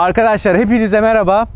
Arkadaşlar hepinize merhaba.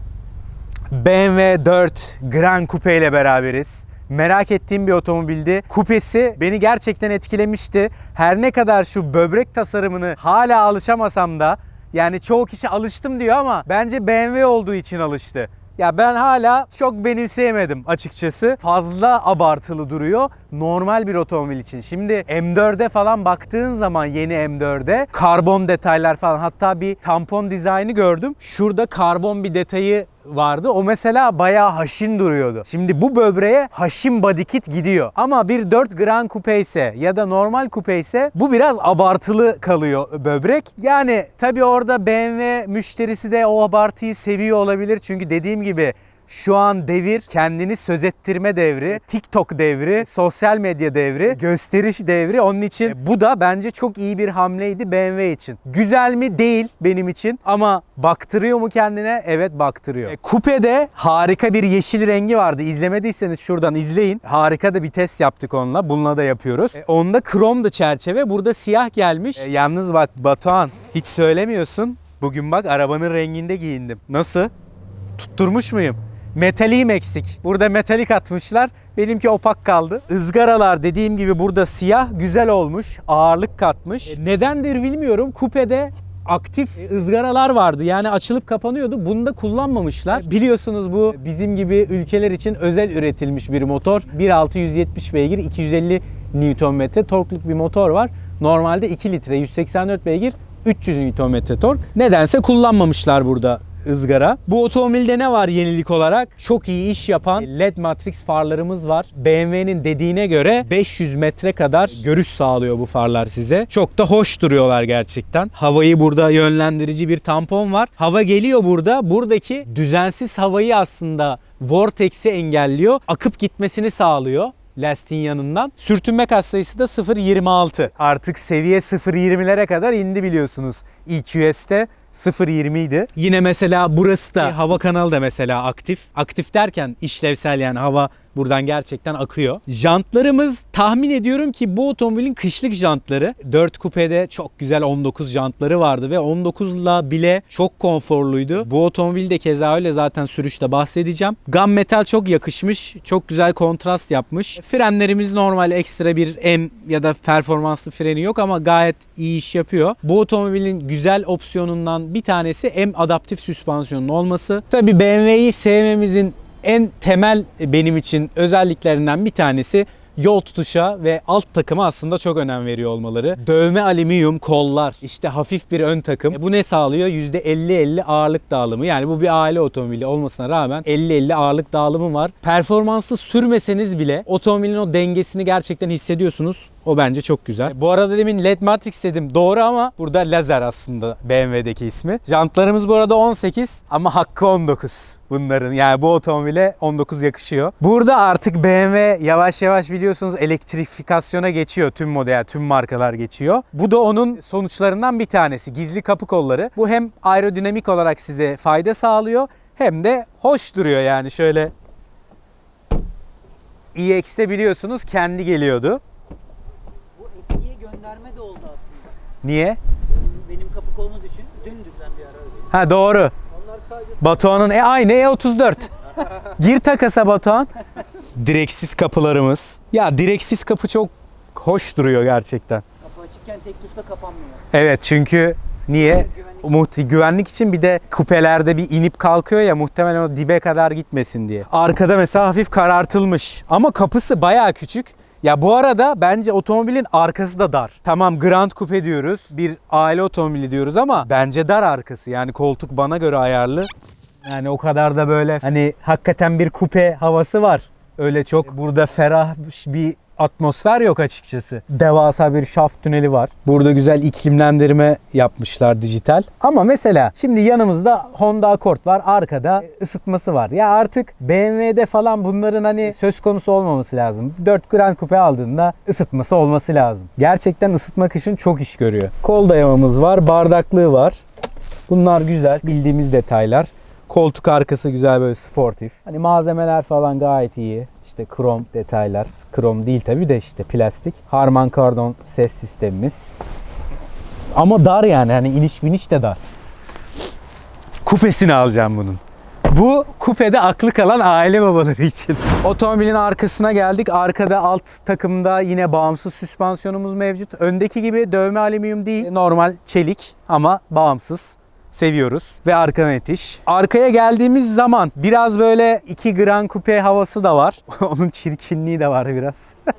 BMW 4 Grand Coupe ile beraberiz. Merak ettiğim bir otomobildi. Kupesi beni gerçekten etkilemişti. Her ne kadar şu böbrek tasarımını hala alışamasam da yani çoğu kişi alıştım diyor ama bence BMW olduğu için alıştı. Ya ben hala çok benimseyemedim açıkçası. Fazla abartılı duruyor normal bir otomobil için. Şimdi M4'e falan baktığın zaman yeni M4'e karbon detaylar falan hatta bir tampon dizaynı gördüm. Şurada karbon bir detayı vardı. O mesela bayağı haşin duruyordu. Şimdi bu böbreğe haşin body kit gidiyor. Ama bir 4 Grand Coupe ise ya da normal coupe ise bu biraz abartılı kalıyor böbrek. Yani tabii orada BMW müşterisi de o abartıyı seviyor olabilir. Çünkü dediğim gibi şu an devir kendini söz ettirme devri, TikTok devri, sosyal medya devri, gösteriş devri. Onun için bu da bence çok iyi bir hamleydi BMW için. Güzel mi? Değil benim için ama baktırıyor mu kendine? Evet baktırıyor. E, Kupe'de harika bir yeşil rengi vardı. İzlemediyseniz şuradan izleyin. Harika da bir test yaptık onunla. Bununla da yapıyoruz. E, onda kromdu çerçeve. Burada siyah gelmiş. E, yalnız bak Batuhan hiç söylemiyorsun. Bugün bak arabanın renginde giyindim. Nasıl? Tutturmuş muyum? Metaliğim eksik. Burada metalik atmışlar. Benimki opak kaldı. Izgaralar dediğim gibi burada siyah güzel olmuş. Ağırlık katmış. E, Nedendir bilmiyorum. Kupede aktif ızgaralar vardı. Yani açılıp kapanıyordu. Bunu da kullanmamışlar. Biliyorsunuz bu bizim gibi ülkeler için özel üretilmiş bir motor. 1.6 170 beygir 250 Nm torkluk bir motor var. Normalde 2 litre 184 beygir 300 Nm tork. Nedense kullanmamışlar burada ızgara. Bu otomobilde ne var yenilik olarak? Çok iyi iş yapan LED matrix farlarımız var. BMW'nin dediğine göre 500 metre kadar görüş sağlıyor bu farlar size. Çok da hoş duruyorlar gerçekten. Havayı burada yönlendirici bir tampon var. Hava geliyor burada. Buradaki düzensiz havayı aslında vortex'i engelliyor. Akıp gitmesini sağlıyor lastiğin yanından. Sürtünme katsayısı da 0.26. Artık seviye 0.20'lere kadar indi biliyorsunuz. EQS'te 0.20 idi. Yine mesela burası da hava kanalı da mesela aktif. Aktif derken işlevsel yani hava buradan gerçekten akıyor. Jantlarımız tahmin ediyorum ki bu otomobilin kışlık jantları. 4 kupede çok güzel 19 jantları vardı ve 19'la bile çok konforluydu. Bu otomobil de keza öyle zaten sürüşte bahsedeceğim. Gam metal çok yakışmış. Çok güzel kontrast yapmış. Frenlerimiz normal ekstra bir M ya da performanslı freni yok ama gayet iyi iş yapıyor. Bu otomobilin güzel opsiyonundan bir tanesi M adaptif süspansiyonun olması. Tabii BMW'yi sevmemizin en temel benim için özelliklerinden bir tanesi yol tutuşa ve alt takıma aslında çok önem veriyor olmaları. Dövme alüminyum kollar, işte hafif bir ön takım. E bu ne sağlıyor? %50-50 ağırlık dağılımı. Yani bu bir aile otomobili olmasına rağmen 50-50 ağırlık dağılımı var. Performansı sürmeseniz bile otomobilin o dengesini gerçekten hissediyorsunuz. O bence çok güzel. Bu arada demin LED Matrix dedim. Doğru ama burada lazer aslında BMW'deki ismi. Jantlarımız bu arada 18 ama hakkı 19 bunların. Yani bu otomobile 19 yakışıyor. Burada artık BMW yavaş yavaş biliyorsunuz elektrifikasyona geçiyor. Tüm model, tüm markalar geçiyor. Bu da onun sonuçlarından bir tanesi. Gizli kapı kolları. Bu hem aerodinamik olarak size fayda sağlıyor hem de hoş duruyor yani şöyle EX'te biliyorsunuz kendi geliyordu. Gönderme de oldu aslında. Niye? Benim kapı kolunu düşün. Dümdüz. Sen bir ara öyle. Ha doğru. Onlar sadece Batuhan'ın e aynı E34. Gir takasa Batuhan. Direksiz kapılarımız. Ya direksiz kapı çok hoş duruyor gerçekten. kapı açıkken tek tuşla kapanmıyor. Evet çünkü niye? Güvenlik. Muht- güvenlik için bir de kupelerde bir inip kalkıyor ya muhtemelen o dibe kadar gitmesin diye. Arkada mesela hafif karartılmış ama kapısı bayağı küçük. Ya bu arada bence otomobilin arkası da dar. Tamam Grand Coupe diyoruz. Bir aile otomobili diyoruz ama bence dar arkası. Yani koltuk bana göre ayarlı. Yani o kadar da böyle hani hakikaten bir kupe havası var. Öyle çok burada ferah bir atmosfer yok açıkçası. Devasa bir şaft tüneli var. Burada güzel iklimlendirme yapmışlar dijital. Ama mesela şimdi yanımızda Honda Accord var. Arkada ısıtması var. Ya artık BMW'de falan bunların hani söz konusu olmaması lazım. 4 Grand Coupe aldığında ısıtması olması lazım. Gerçekten ısıtma kışın çok iş görüyor. Kol dayamamız var. Bardaklığı var. Bunlar güzel. Bildiğimiz detaylar. Koltuk arkası güzel böyle sportif. Hani malzemeler falan gayet iyi. İşte krom detaylar. Krom değil tabii de işte plastik. Harman kardon ses sistemimiz. Ama dar yani hani iniş biniş de dar. kupesini alacağım bunun. Bu kupede aklı kalan aile babaları için. Otomobilin arkasına geldik. Arkada alt takımda yine bağımsız süspansiyonumuz mevcut. Öndeki gibi dövme alüminyum değil. Normal çelik ama bağımsız. Seviyoruz. Ve arka itiş. Arkaya geldiğimiz zaman biraz böyle 2 Grand Coupe havası da var. Onun çirkinliği de var biraz.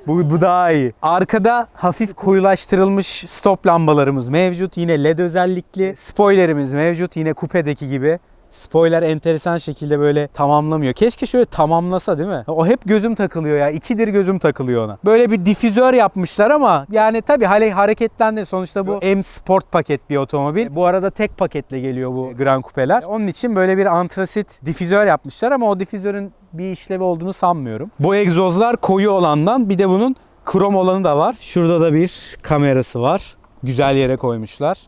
bu, bu daha iyi. Arkada hafif koyulaştırılmış stop lambalarımız mevcut. Yine led özellikli. Spoilerimiz mevcut. Yine kupedeki gibi. Spoiler enteresan şekilde böyle tamamlamıyor. Keşke şöyle tamamlasa değil mi? O hep gözüm takılıyor ya. İkidir gözüm takılıyor ona. Böyle bir difüzör yapmışlar ama yani tabii hale hareketlendi. Sonuçta bu M Sport paket bir otomobil. Bu arada tek paketle geliyor bu Grand Coupe'ler. Onun için böyle bir antrasit difüzör yapmışlar ama o difüzörün bir işlevi olduğunu sanmıyorum. Bu egzozlar koyu olandan bir de bunun krom olanı da var. Şurada da bir kamerası var. Güzel yere koymuşlar.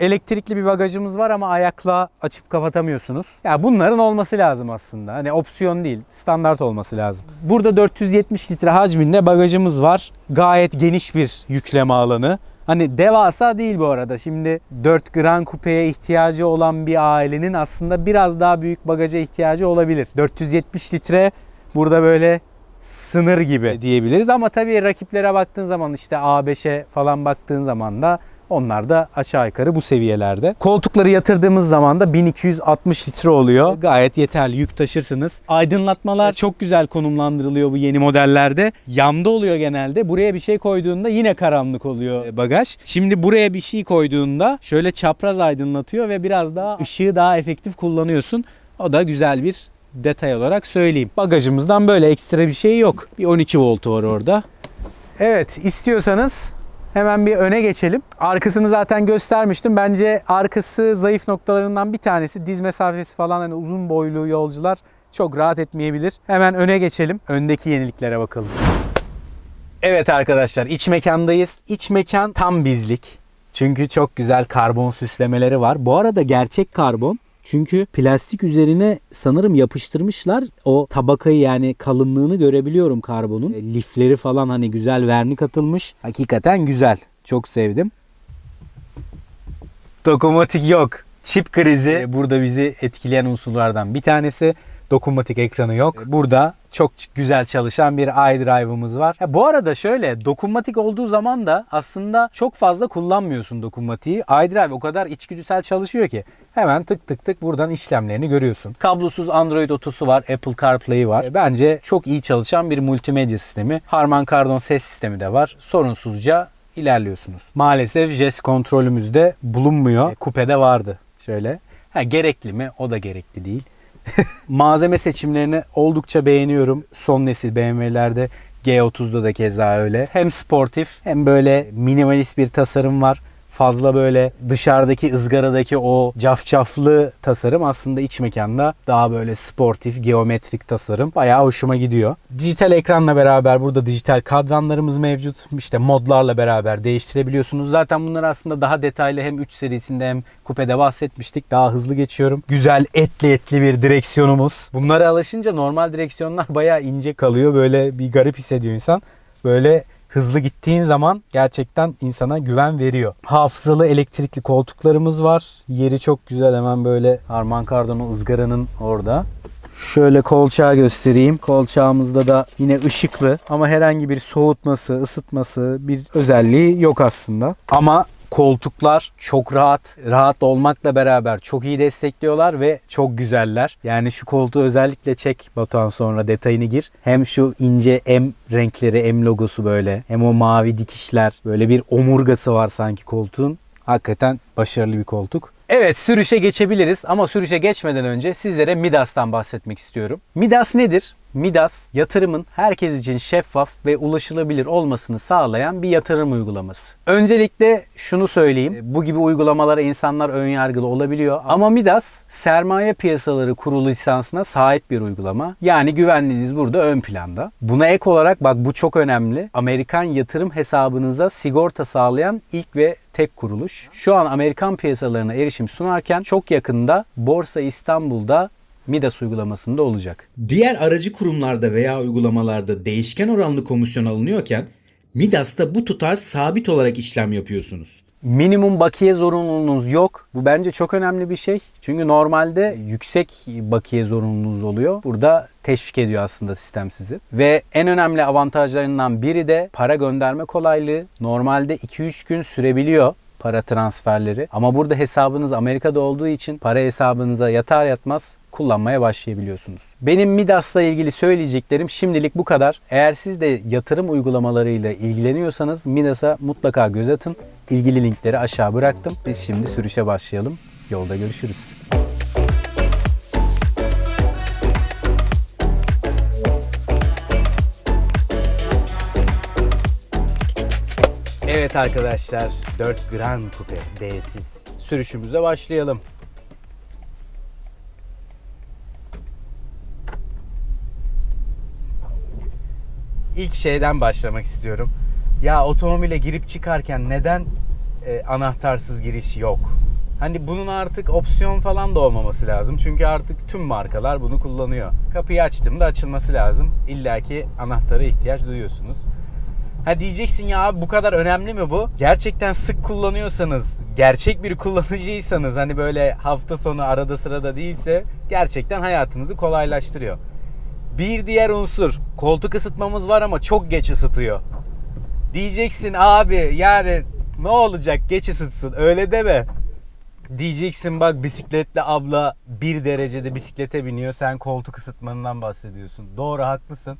Elektrikli bir bagajımız var ama ayakla açıp kapatamıyorsunuz. Ya bunların olması lazım aslında. Hani opsiyon değil, standart olması lazım. Burada 470 litre hacminde bagajımız var. Gayet geniş bir yükleme alanı. Hani devasa değil bu arada. Şimdi 4 Grand Coupe'ye ihtiyacı olan bir ailenin aslında biraz daha büyük bagaja ihtiyacı olabilir. 470 litre burada böyle sınır gibi diyebiliriz ama tabii rakiplere baktığın zaman işte A5'e falan baktığın zaman da onlar da aşağı yukarı bu seviyelerde. Koltukları yatırdığımız zaman da 1260 litre oluyor. Gayet yeterli yük taşırsınız. Aydınlatmalar çok güzel konumlandırılıyor bu yeni modellerde. Yanda oluyor genelde. Buraya bir şey koyduğunda yine karanlık oluyor bagaj. Şimdi buraya bir şey koyduğunda şöyle çapraz aydınlatıyor ve biraz daha ışığı daha efektif kullanıyorsun. O da güzel bir detay olarak söyleyeyim. Bagajımızdan böyle ekstra bir şey yok. Bir 12 voltu var orada. Evet istiyorsanız Hemen bir öne geçelim. Arkasını zaten göstermiştim. Bence arkası zayıf noktalarından bir tanesi. Diz mesafesi falan hani uzun boylu yolcular çok rahat etmeyebilir. Hemen öne geçelim. Öndeki yeniliklere bakalım. Evet arkadaşlar iç mekandayız. İç mekan tam bizlik. Çünkü çok güzel karbon süslemeleri var. Bu arada gerçek karbon. Çünkü plastik üzerine sanırım yapıştırmışlar. O tabakayı yani kalınlığını görebiliyorum karbonun. E, Lifleri falan hani güzel vernik atılmış. Hakikaten güzel. Çok sevdim. Dokunmatik yok. Çip krizi burada bizi etkileyen unsurlardan bir tanesi. Dokunmatik ekranı yok. Burada çok güzel çalışan bir iDrive'ımız var. Ha, bu arada şöyle dokunmatik olduğu zaman da aslında çok fazla kullanmıyorsun dokunmatiği. iDrive o kadar içgüdüsel çalışıyor ki hemen tık tık tık buradan işlemlerini görüyorsun. Kablosuz Android Auto'su var, Apple CarPlay'i var. Bence çok iyi çalışan bir multimedya sistemi. Harman Kardon ses sistemi de var. Sorunsuzca ilerliyorsunuz. Maalesef jest kontrolümüzde bulunmuyor. Kupede vardı. Şöyle. Ha, gerekli mi? O da gerekli değil. Malzeme seçimlerini oldukça beğeniyorum. Son nesil BMW'lerde G30'da da keza öyle. Hem sportif hem böyle minimalist bir tasarım var. Fazla böyle dışarıdaki ızgaradaki o cafcaflı tasarım aslında iç mekanda daha böyle sportif, geometrik tasarım. Bayağı hoşuma gidiyor. Dijital ekranla beraber burada dijital kadranlarımız mevcut. İşte modlarla beraber değiştirebiliyorsunuz. Zaten bunlar aslında daha detaylı hem 3 serisinde hem kupede bahsetmiştik. Daha hızlı geçiyorum. Güzel etli etli bir direksiyonumuz. Bunlara alışınca normal direksiyonlar bayağı ince kalıyor. Böyle bir garip hissediyor insan. Böyle hızlı gittiğin zaman gerçekten insana güven veriyor. Hafızalı elektrikli koltuklarımız var. Yeri çok güzel hemen böyle Harman Kardon'un ızgaranın orada. Şöyle kolçağı göstereyim. Kolçağımızda da yine ışıklı ama herhangi bir soğutması, ısıtması bir özelliği yok aslında. Ama koltuklar çok rahat. Rahat olmakla beraber çok iyi destekliyorlar ve çok güzeller. Yani şu koltuğu özellikle çek Batuhan sonra detayını gir. Hem şu ince M renkleri, M logosu böyle. Hem o mavi dikişler. Böyle bir omurgası var sanki koltuğun. Hakikaten başarılı bir koltuk. Evet sürüşe geçebiliriz ama sürüşe geçmeden önce sizlere Midas'tan bahsetmek istiyorum. Midas nedir? Midas yatırımın herkes için şeffaf ve ulaşılabilir olmasını sağlayan bir yatırım uygulaması. Öncelikle şunu söyleyeyim. Bu gibi uygulamalara insanlar önyargılı olabiliyor ama Midas sermaye piyasaları kurulu lisansına sahip bir uygulama. Yani güvenliğiniz burada ön planda. Buna ek olarak bak bu çok önemli. Amerikan yatırım hesabınıza sigorta sağlayan ilk ve tek kuruluş. Şu an Amerikan piyasalarına erişim sunarken çok yakında Borsa İstanbul'da Midas uygulamasında olacak. Diğer aracı kurumlarda veya uygulamalarda değişken oranlı komisyon alınıyorken Midas'ta bu tutar sabit olarak işlem yapıyorsunuz. Minimum bakiye zorunluluğunuz yok. Bu bence çok önemli bir şey. Çünkü normalde yüksek bakiye zorunluluğunuz oluyor. Burada teşvik ediyor aslında sistem sizi. Ve en önemli avantajlarından biri de para gönderme kolaylığı. Normalde 2-3 gün sürebiliyor para transferleri. Ama burada hesabınız Amerika'da olduğu için para hesabınıza yatar yatmaz kullanmaya başlayabiliyorsunuz. Benim Midas'la ilgili söyleyeceklerim şimdilik bu kadar. Eğer siz de yatırım uygulamalarıyla ilgileniyorsanız Midas'a mutlaka göz atın. İlgili linkleri aşağı bıraktım. Biz şimdi sürüşe başlayalım. Yolda görüşürüz. Evet arkadaşlar 4 Grand Coupe D'siz sürüşümüze başlayalım. İlk şeyden başlamak istiyorum. Ya otomobile girip çıkarken neden e, anahtarsız giriş yok? Hani bunun artık opsiyon falan da olmaması lazım. Çünkü artık tüm markalar bunu kullanıyor. Kapıyı açtığımda açılması lazım. İlla ki anahtara ihtiyaç duyuyorsunuz. Ha diyeceksin ya bu kadar önemli mi bu? Gerçekten sık kullanıyorsanız, gerçek bir kullanıcıysanız hani böyle hafta sonu arada sırada değilse gerçekten hayatınızı kolaylaştırıyor. Bir diğer unsur koltuk ısıtmamız var ama çok geç ısıtıyor. Diyeceksin abi yani ne olacak geç ısıtsın öyle deme. Diyeceksin bak bisikletli abla bir derecede bisiklete biniyor sen koltuk ısıtmanından bahsediyorsun. Doğru haklısın.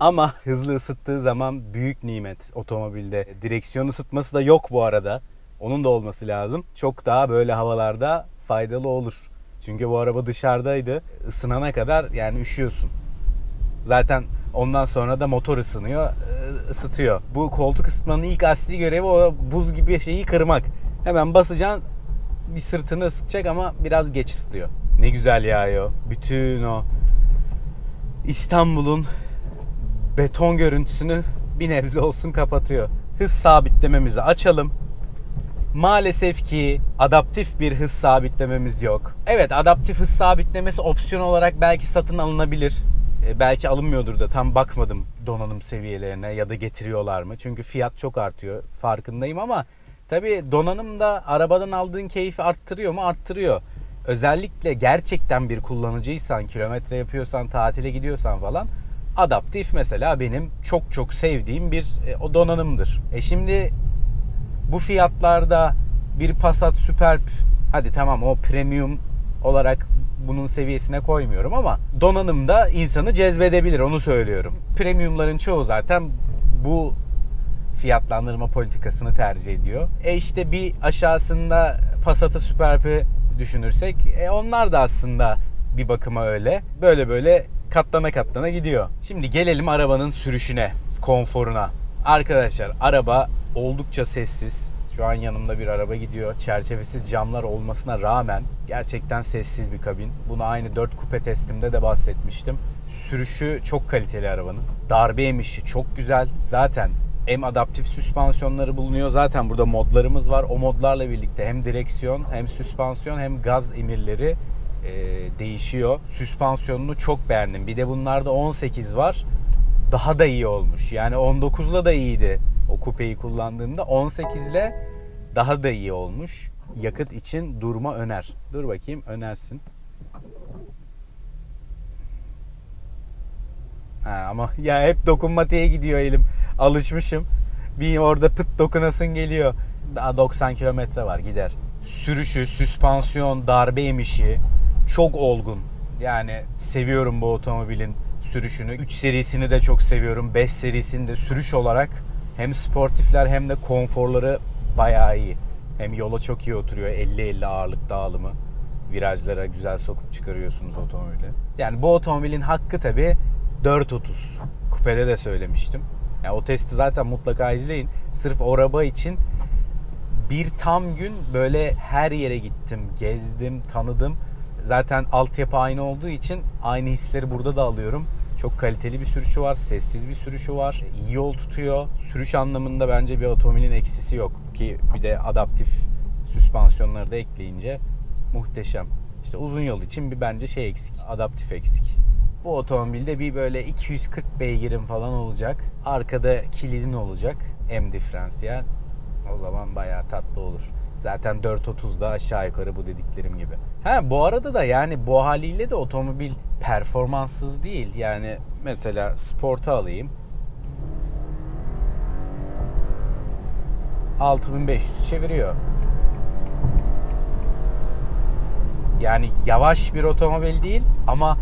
Ama hızlı ısıttığı zaman büyük nimet otomobilde. Direksiyon ısıtması da yok bu arada. Onun da olması lazım. Çok daha böyle havalarda faydalı olur. Çünkü bu araba dışarıdaydı. Isınana kadar yani üşüyorsun. Zaten ondan sonra da motor ısınıyor, ı- ısıtıyor. Bu koltuk ısıtmanın ilk asli görevi o buz gibi şeyi kırmak. Hemen basacaksın bir sırtını ısıtacak ama biraz geç ısıtıyor. Ne güzel yağıyor. Bütün o İstanbul'un beton görüntüsünü bir nebze olsun kapatıyor. Hız sabitlememizi açalım. Maalesef ki adaptif bir hız sabitlememiz yok. Evet adaptif hız sabitlemesi opsiyon olarak belki satın alınabilir. E, belki alınmıyordur da tam bakmadım donanım seviyelerine ya da getiriyorlar mı? Çünkü fiyat çok artıyor farkındayım ama tabii donanım da arabadan aldığın keyfi arttırıyor mu? Arttırıyor. Özellikle gerçekten bir kullanıcıysan, kilometre yapıyorsan, tatile gidiyorsan falan adaptif mesela benim çok çok sevdiğim bir e, o donanımdır. E şimdi bu fiyatlarda bir Passat Superb hadi tamam o premium olarak bunun seviyesine koymuyorum ama donanım da insanı cezbedebilir onu söylüyorum. Premiumların çoğu zaten bu fiyatlandırma politikasını tercih ediyor. E işte bir aşağısında Passat'ı Superb'i düşünürsek e onlar da aslında bir bakıma öyle. Böyle böyle katlana katlana gidiyor. Şimdi gelelim arabanın sürüşüne, konforuna. Arkadaşlar araba oldukça sessiz. Şu an yanımda bir araba gidiyor. Çerçevesiz camlar olmasına rağmen gerçekten sessiz bir kabin. Bunu aynı 4 kupe testimde de bahsetmiştim. Sürüşü çok kaliteli arabanın. Darbe emişi çok güzel. Zaten hem adaptif süspansiyonları bulunuyor. Zaten burada modlarımız var. O modlarla birlikte hem direksiyon hem süspansiyon hem gaz emirleri e, değişiyor. Süspansiyonunu çok beğendim. Bir de bunlarda 18 var. Daha da iyi olmuş. Yani 19'la da iyiydi o kupeyi kullandığımda. 18 ile daha da iyi olmuş. Yakıt için durma öner. Dur bakayım önersin. Ha, ama ya hep dokunmatiğe gidiyor elim. Alışmışım. Bir orada pıt dokunasın geliyor. Daha 90 kilometre var gider. Sürüşü, süspansiyon, darbe emişi çok olgun. Yani seviyorum bu otomobilin sürüşünü. 3 serisini de çok seviyorum. 5 serisini de sürüş olarak hem sportifler hem de konforları bayağı iyi. Hem yola çok iyi oturuyor. 50-50 ağırlık dağılımı. Virajlara güzel sokup çıkarıyorsunuz otomobili. Yani bu otomobilin hakkı tabi 430. Kupede de söylemiştim. Yani o testi zaten mutlaka izleyin. Sırf o araba için bir tam gün böyle her yere gittim, gezdim, tanıdım. Zaten altyapı aynı olduğu için aynı hisleri burada da alıyorum. Çok kaliteli bir sürüşü var, sessiz bir sürüşü var, iyi yol tutuyor. Sürüş anlamında bence bir otomobilin eksisi yok ki bir de adaptif süspansiyonları da ekleyince muhteşem. İşte uzun yol için bir bence şey eksik, adaptif eksik. Bu otomobilde bir böyle 240 beygirim falan olacak. Arkada kilidin olacak. M diferansiyel. O zaman bayağı tatlı olur. Zaten 4.30'da aşağı yukarı bu dediklerim gibi. Ha bu arada da yani bu haliyle de otomobil performanssız değil. Yani mesela sporta alayım. 6500 çeviriyor. Yani yavaş bir otomobil değil ama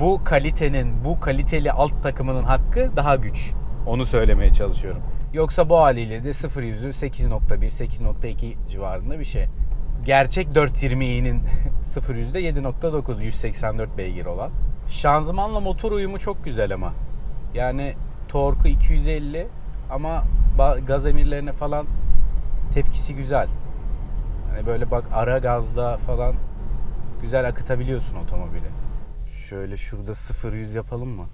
bu kalitenin, bu kaliteli alt takımının hakkı daha güç. Onu söylemeye çalışıyorum. Yoksa bu haliyle de 0 yüzü 8.1, 8.2 civarında bir şey. Gerçek 420i'nin 0 yüzde 7.9, 184 beygir olan. Şanzımanla motor uyumu çok güzel ama. Yani torku 250 ama gaz emirlerine falan tepkisi güzel. Hani böyle bak ara gazda falan güzel akıtabiliyorsun otomobili. Şöyle şurada 0-100 yapalım mı?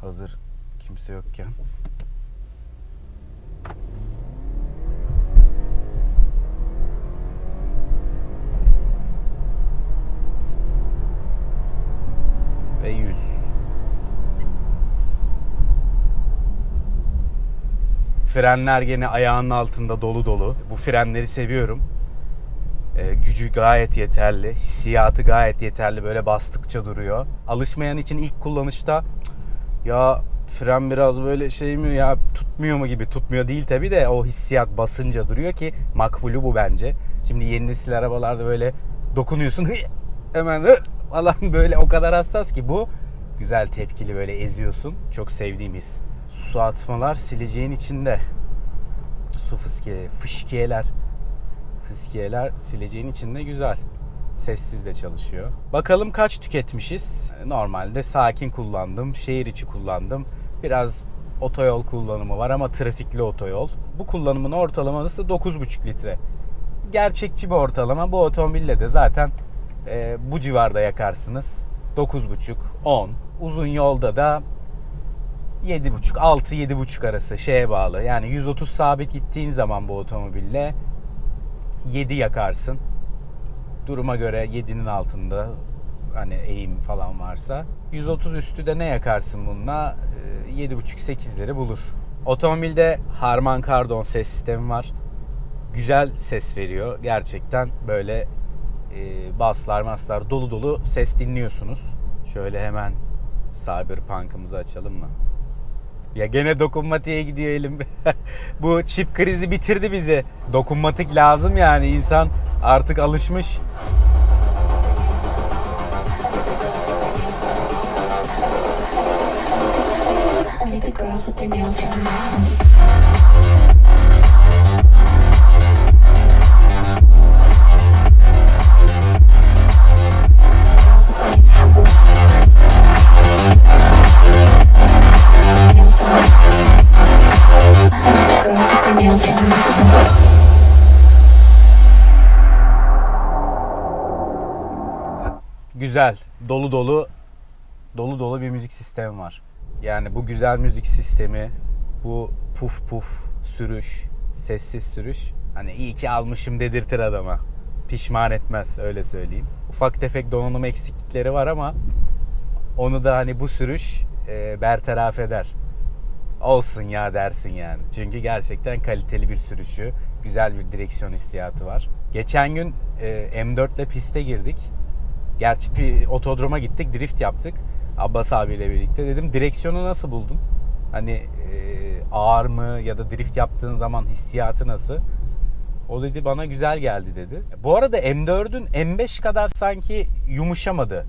Hazır kimse yokken. Ve 100. Frenler gene ayağının altında dolu dolu. Bu frenleri seviyorum. Ee, gücü gayet yeterli. Hissiyatı gayet yeterli. Böyle bastıkça duruyor. Alışmayan için ilk kullanışta "Cık, ya fren biraz böyle şey mi ya tutmuyor mu gibi tutmuyor değil tabi de o hissiyat basınca duruyor ki makbulü bu bence. Şimdi yeni nesil arabalarda böyle dokunuyorsun hemen falan böyle o kadar hassas ki bu güzel tepkili böyle eziyorsun. Çok sevdiğim his. Su atmalar sileceğin içinde. Su fıskiye, fışkiyeler. Fıskiyeler sileceğin içinde güzel. Sessiz de çalışıyor. Bakalım kaç tüketmişiz. Normalde sakin kullandım, şehir içi kullandım. Biraz otoyol kullanımı var ama trafikli otoyol. Bu kullanımın ortalaması 9,5 litre. Gerçekçi bir ortalama. Bu otomobille de zaten e, bu civarda yakarsınız. 9,5, 10. Uzun yolda da 7,5, 6 7,5 arası şeye bağlı. Yani 130 sabit gittiğin zaman bu otomobille 7 yakarsın. Duruma göre 7'nin altında hani eğim falan varsa 130 üstü de ne yakarsın bununla? Ee, 7,5-8'leri bulur. Otomobilde Harman Kardon ses sistemi var. Güzel ses veriyor. Gerçekten böyle e, baslar maslar dolu dolu ses dinliyorsunuz. Şöyle hemen Cyberpunk'ımızı açalım mı? Ya gene dokunmatiğe gidiyor elim. Bu çip krizi bitirdi bizi. Dokunmatik lazım yani insan artık alışmış. I think the girls with their nails done. Güzel, dolu dolu dolu dolu bir müzik sistemi var. Yani bu güzel müzik sistemi, bu puf puf sürüş, sessiz sürüş hani iyi ki almışım dedirtir adama. Pişman etmez öyle söyleyeyim. Ufak tefek donanım eksiklikleri var ama onu da hani bu sürüş e, bertaraf eder. Olsun ya dersin yani. Çünkü gerçekten kaliteli bir sürüşü, güzel bir direksiyon hissiyatı var. Geçen gün e, M4 ile piste girdik. Gerçi bir otodroma gittik, drift yaptık. Abbas abiyle birlikte. Dedim direksiyonu nasıl buldun? Hani e, ağır mı ya da drift yaptığın zaman hissiyatı nasıl? O dedi bana güzel geldi dedi. Bu arada M4'ün M5 kadar sanki yumuşamadı.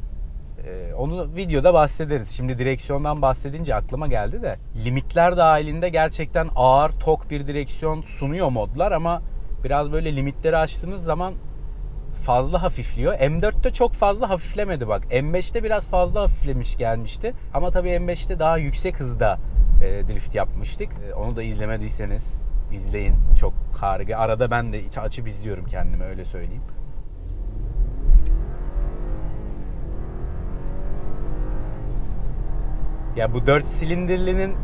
Ee, onu videoda bahsederiz. Şimdi direksiyondan bahsedince aklıma geldi de. Limitler dahilinde gerçekten ağır tok bir direksiyon sunuyor modlar ama biraz böyle limitleri açtığınız zaman fazla hafifliyor. M4'te çok fazla hafiflemedi bak. M5'te biraz fazla hafiflemiş gelmişti. Ama tabii M5'te daha yüksek hızda e, drift yapmıştık. E, onu da izlemediyseniz izleyin. Çok harika. Arada ben de açıp izliyorum kendime öyle söyleyeyim. Ya bu 4 silindirlinin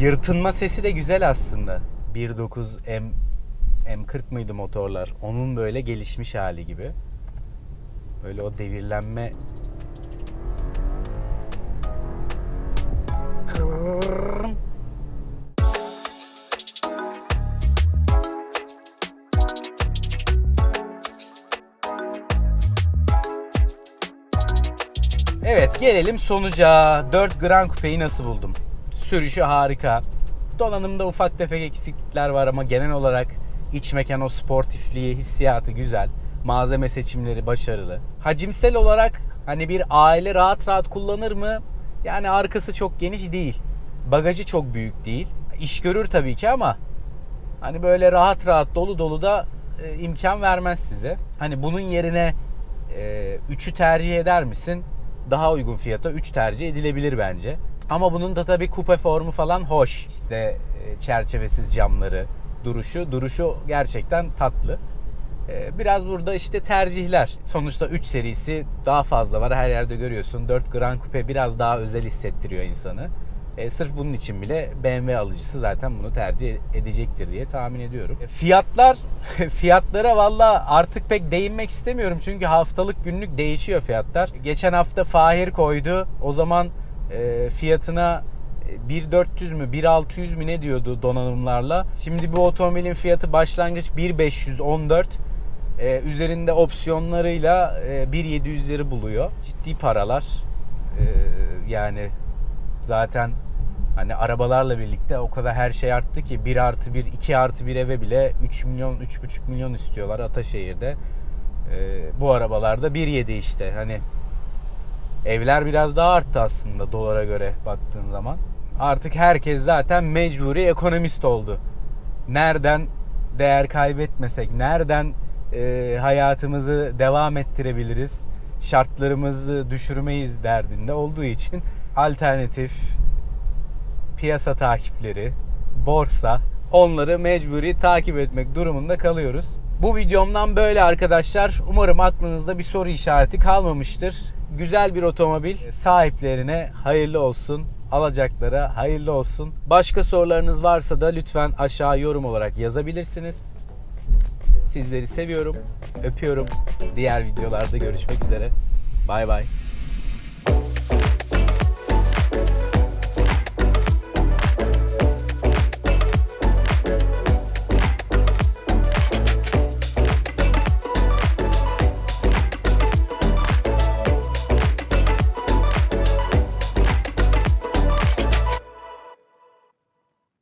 yırtınma sesi de güzel aslında. 1.9 M M40 mıydı motorlar? Onun böyle gelişmiş hali gibi. Böyle o devirlenme gelelim sonuca. 4 Grand Coupe'yi nasıl buldum? Sürüşü harika. Donanımda ufak tefek eksiklikler var ama genel olarak iç mekan o sportifliği, hissiyatı güzel. Malzeme seçimleri başarılı. Hacimsel olarak hani bir aile rahat rahat kullanır mı? Yani arkası çok geniş değil. Bagajı çok büyük değil. İş görür tabii ki ama hani böyle rahat rahat dolu dolu da e, imkan vermez size. Hani bunun yerine 3'ü tercih eder misin? Daha uygun fiyata 3 tercih edilebilir bence. Ama bunun da tabii kupe formu falan hoş. İşte e, çerçevesiz camları, duruşu, duruşu gerçekten tatlı. E, Biraz burada işte tercihler. Sonuçta 3 serisi daha fazla var. Her yerde görüyorsun. 4 Grand Coupe biraz daha özel hissettiriyor insanı. E, sırf bunun için bile BMW alıcısı zaten bunu tercih edecektir diye tahmin ediyorum. E, fiyatlar, fiyatlara valla artık pek değinmek istemiyorum. Çünkü haftalık günlük değişiyor fiyatlar. Geçen hafta Fahir koydu. O zaman e, fiyatına e, 1400 mü 1600 mü ne diyordu donanımlarla. Şimdi bu otomobilin fiyatı başlangıç 1514. Ee, üzerinde opsiyonlarıyla e, 1700'leri buluyor. Ciddi paralar. Ee, yani zaten hani arabalarla birlikte o kadar her şey arttı ki 1 artı 1, 2 artı 1 eve bile 3 milyon, 3,5 milyon istiyorlar Ataşehir'de. Ee, bu arabalarda 1.7 işte hani evler biraz daha arttı aslında dolara göre baktığın zaman. Artık herkes zaten mecburi ekonomist oldu. Nereden değer kaybetmesek, nereden e, hayatımızı devam ettirebiliriz, şartlarımızı düşürmeyiz derdinde olduğu için alternatif piyasa takipleri, borsa onları mecburi takip etmek durumunda kalıyoruz. Bu videomdan böyle arkadaşlar. Umarım aklınızda bir soru işareti kalmamıştır. Güzel bir otomobil sahiplerine hayırlı olsun. Alacaklara hayırlı olsun. Başka sorularınız varsa da lütfen aşağı yorum olarak yazabilirsiniz. Sizleri seviyorum, öpüyorum. Diğer videolarda görüşmek üzere. Bay bay.